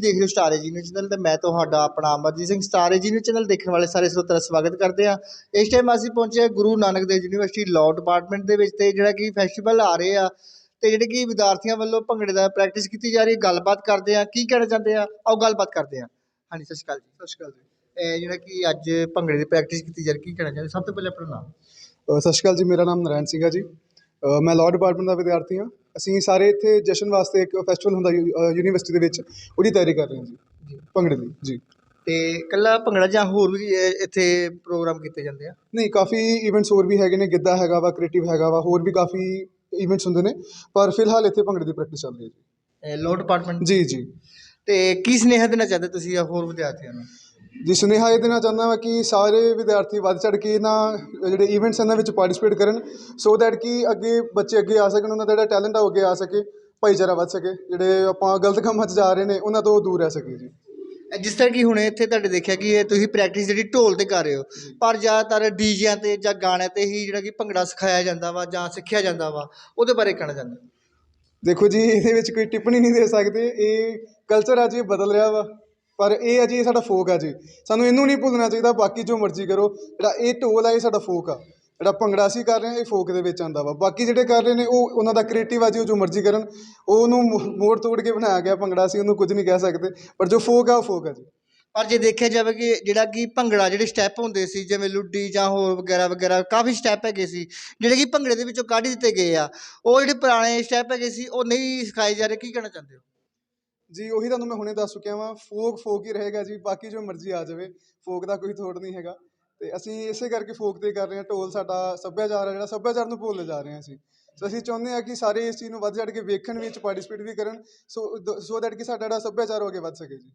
ਤੁਸੀਂ ਦੇਖ ਰਹੇ ਹੋ ਸਟਾਰ ਨਿਊਜ਼ ਚੈਨਲ ਤੇ ਮੈਂ ਤੁਹਾਡਾ ਆਪਣਾ Amarjeet Singh star news channel ਦੇਖਣ ਵਾਲੇ ਸਾਰੇ ਸਰੋਤਿਆਂ ਦਾ ਸਵਾਗਤ ਕਰਦੇ ਹਾਂ। ਇਸ ਟਾਈਮ ਅਸੀਂ ਪਹੁੰਚੇ Guru Nanak Dev university law department ਦੇ ਵਿੱਚ ਤੇ ਜਿਹੜਾ ਕਿ ਫੈਸਟੀਵਲ ਆ ਰਹੇ ਆ ਤੇ ਜਿਹੜੇ ਕਿ ਵਿਦਿਆਰਥੀਆਂ ਵੱਲੋਂ ਭੰਗੜੇ ਦਾ ਪ੍ਰੈਕਟਿਸ ਕੀਤੀ ਜਾ ਰਹੀ ਹੈ। ਗੱਲਬਾਤ ਕਰਦੇ ਆ ਕੀ ਕਹਿਣਾ ਚਾਹੁੰਦੇ ਆ? ਆਓ ਗੱਲਬਾਤ ਕਰਦੇ ਆ ਹਾਂਜੀ ਸਤਿ ਸ਼੍ਰੀ ਅਕਾਲ ਜੀ। ਸਤਿ ਸ਼੍ਰੀ ਅਕਾਲ ਜੀ। ਇਹ ਜਿਹੜਾ ਕਿ ਅੱਜ ਭੰਗੜੇ ਦੀ ਪ੍ਰੈਕਟਿਸ ਕੀਤੀ ਜਾ ਰਹੀ ਕੀ ਕਹਿਣਾ ਚਾਹੁੰਦੇ? ਸਭ ਤੋਂ ਪਹਿਲਾਂ ਆਪਣਾ ਨਾਮ। ਸਤਿ ਸ਼੍ਰੀ ਅਕਾਲ ਜੀ। ਮੇਰਾ ਨਾਮ ਨਰਾਇਣ ਸਿੰਘ ਹੈ ਜੀ ਮੈਂ ਲਾਅ ਡਿਪਾਰਟਮੈਂਟ ਦਾ ਵਿਦਿਆਰਥੀ ਹਾਂ। ਅਸੀਂ ਸਾਰੇ ਇੱਥੇ ਜਸ਼ਨ ਵਾਸਤੇ ਇੱਕ ਫੈਸਟੀਵਲ ਹੁੰਦਾ ਯੂਨੀਵਰਸਿਟੀ ਦੇ ਵਿੱਚ ਉਹਦੀ ਤਿਆਰੀ ਕਰ ਰਹੇ ਹਾਂ ਜੀ। ਭੰਗੜੇ ਦੀ ਜੀ। ਤੇ ਕੱਲਾ ਭੰਗੜਾ ਜਾਂ ਹੋਰ ਵੀ ਇਹ ਇੱਥੇ ਪ੍ਰੋਗਰਾਮ ਕੀਤੇ ਜਾਂਦੇ ਆ? ਨਹੀਂ ਕਾਫੀ ਇਵੈਂਟਸ ਹੋਰ ਵੀ ਹੈਗੇ ਨੇ ਗਿੱਧਾ ਹੈਗਾ ਵਾ ਕ੍ਰੀਏਟਿਵ ਹੈਗਾ ਵਾ ਹੋਰ ਵੀ ਕਾਫੀ ਇਵੈਂਟਸ ਹੁੰਦੇ ਨੇ ਪਰ ਫਿਲਹਾਲ ਇੱਥੇ ਭੰਗੜੇ ਦੀ ਪ੍ਰੈਕਟਿਸ ਚੱਲ ਰਹੀ ਹੈ ਲਾਅ ਡਿਪਾਰਟਮੈਂਟ ਜੀ ਜੀ ਜੀ। ਤੇ ਕੀ ਸੁਨੇਹਾ ਦੇਣਾ ਚਾਹਦੇ ਤੁਸੀਂ ਹੋਰ ਵਿਦਿਆਰਥੀਆਂ ਨੂੰ? ਜੀ ਸੁਨੇਹਾ ਇਹ ਦੇਣਾ ਚਾਹੁੰਦਾ ਹਾਂ ਕਿ ਸਾਰੇ ਵਿਦਿਆਰਥੀ ਵੱਧ ਚੜ ਕੇ ਇਹਨਾਂ ਜਿਹੜੇ ਇਵੈਂਟਸ ਇਹਨਾਂ ਵਿੱਚ ਪਾਰਟਿਸਿਪੇਟ ਕਰਨ ਸੋ ਦੈਟ ਕਿ ਅੱਗੇ ਬੱਚੇ ਅੱਗੇ ਆ ਸਕਣ ਉਹਨਾਂ ਦਾ ਜਿਹੜਾ ਟੈਲੈਂਟ ਆ ਉਹ ਅੱਗੇ ਆ ਸਕੇ ਭਾਈਚਾਰਾ ਵੱਧ ਸਕੇ ਜਿਹੜੇ ਆਪਾਂ ਗਲਤ ਕੰਮਾਂ 'ਚ ਜਾ ਰਹੇ ਨੇ ਉਹਨਾਂ ਤੋਂ ਦੂਰ ਰਹਿ ਸਕੇ ਜੀ। ਜਿਸ ਤਰ੍ਹਾਂ ਕਿ ਹੁਣ ਇੱਥੇ ਤੁਹਾਡੇ ਦੇਖਿਆ ਕਿ ਇਹ ਤੁਸੀਂ ਪ੍ਰੈਕਟਿਸ ਜਿਹੜੀ ਢੋਲ ਤੇ ਕਰ ਰਹੇ ਹੋ ਪਰ ਜ਼ਿਆਦਾਤਰ ਡੀਜਿਆਂ ਤੇ ਜਾਂ ਗਾਣਿਆਂ ਤੇ ਹੀ ਜਿਹੜਾ ਕਿ ਭੰਗੜਾ ਸਿਖਾਇਆ ਜਾਂਦਾ ਵਾ ਜਾਂ ਸਿੱਖਿਆ ਜਾਂਦਾ ਵਾ ਉਹਦੇ ਬਾਰੇ ਕਹਿਣਾ ਚਾਹੁੰਦਾ ਦੇਖੋ ਜੀ ਇਹਦੇ ਵਿੱਚ ਕੋਈ ਟਿੱਪਣੀ ਨਹੀਂ ਦੇ ਸਕਦੇ ਇਹ ਕਲਚਰ ਅੱਜ ਇਹ ਬਦਲ ਰਿਹਾ ਵਾ। ਪਰ ਇਹ ਆ ਜੀ, ਇਹ ਸਾਡਾ ਫੋਕ ਆ ਜੀ। ਸਾਨੂੰ ਇਹਨੂੰ ਨਹੀਂ ਭੁੱਲਣਾ ਚਾਹੀਦਾ, ਬਾਕੀ ਜੋ ਮਰਜ਼ੀ ਕਰੋ। ਜਿਹੜਾ ਇਹ ਢੋਲ ਆ, ਇਹ ਸਾਡਾ ਫੋਕ ਆ। ਜਿਹੜਾ ਭੰਗੜਾ ਅਸੀਂ ਕਰ ਰਹੇ ਹਾਂ, ਇਹ ਫੋਕ ਦੇ ਵਿੱਚ ਆਂਦਾ ਵਾ। ਬਾਕੀ ਜਿਹੜੇ ਕਰ ਰਹੇ ਨੇ, ਉਹ ਉਹਨਾਂ ਦਾ ਕ੍ਰੀਏਟਿਵ ਆ ਜੀ, ਉਹ ਜੋ ਮਰਜ਼ੀ ਕਰਨ। ਉਹ ਉਹਨੂੰ ਮੋੜ ਤੋੜ ਕੇ ਬਣਾਇਆ ਗਿਆ ਭੰਗੜਾ, ਅਸੀਂ ਉਹਨੂੰ ਕੁਝ ਨਹੀਂ ਕਹਿ ਸਕਦੇ। ਪਰ ਜੋ ਫੋਕ ਆ, ਉਹ ਫੋਕ ਆ ਜੀ। ਪਰ ਜੇ ਦੇਖਿਆ ਜਾਵੇ ਕਿ ਜਿਹੜਾ ਕਿ ਭੰਗੜਾ, ਜਿਹੜੇ ਸਟੈਪ ਹੁੰਦੇ ਸੀ, ਜਿਵੇਂ ਲੁੱਡੀ ਜਾਂ ਹੋਰ ਵਗੈਰਾ ਵਗੈਰਾ, ਕਾਫੀ ਸਟੈਪ ਹੈਗੇ ਸੀ। ਜਿਹੜੇ ਕਿ ਭੰਗੜੇ ਦੇ ਵਿੱਚੋਂ ਕੱਢ ਦਿੱਤੇ ਗਏ ਆ। ਉਹ ਜਿਹੜੇ ਪੁਰਾਣੇ ਸਟੈਪ ਹੈਗੇ ਸੀ, ਉਹ ਨਹੀਂ ਸਿਖਾਏ ਜਾ ਰਹੇ, ਕੀ ਕਹਿਣਾ ਚਾਹੁੰਦੇ ਹੋ? ਜੀ, ਉਹੀ ਤੁਹਾਨੂੰ ਮੈਂ ਹੁਣੇ ਦੱਸ ਚੁੱਕਿਆ ਵਾਂ, ਫੋਕ ਫੋਕ ਹੀ ਰਹੇਗਾ ਜੀ, ਬਾਕੀ ਜੋ ਮਰਜ਼ੀ ਆ ਜਾਵੇ, ਫੋਕ ਦਾ ਕੋਈ ਥੋੜ੍ਹ ਨਹੀਂ ਹੈਗਾ। ਅਤੇ ਅਸੀਂ ਇਸੇ ਕਰਕੇ ਫੋਕ ਤੇ ਕਰ ਰਹੇ ਹਾਂ, ਢੋਲ ਸਾਡਾ ਸੱਭਿਆਚਾਰ ਆ ਜਿਹੜਾ, ਸੱਭਿਆਚਾਰ ਨੂੰ ਭੁੱਲਦੇ ਜਾ ਰਹੇ ਹਾਂ ਅਸੀਂ। ਸੋ ਅਸੀਂ ਚਾਹੁੰਦੇ ਹਾਂ ਕਿ ਸਾਰੇ ਇਸ ਚੀਜ਼ ਨੂੰ ਵੱਧ ਚੜ੍ਹ ਕੇ ਵੇਖਣ ਵਿੱਚ ਪਾਰਟੀਸਪੇਟ ਵੀ ਕਰਨ, ਸੋ ਸੋ ਦੈਟ ਕਿ ਸਾਡਾ ਜਿਹੜਾ ਸੱਭਿਆਚਾਰ ਉਹ ਅੱਗੇ ਵੱਧ ਸਕੇ ਜੀ।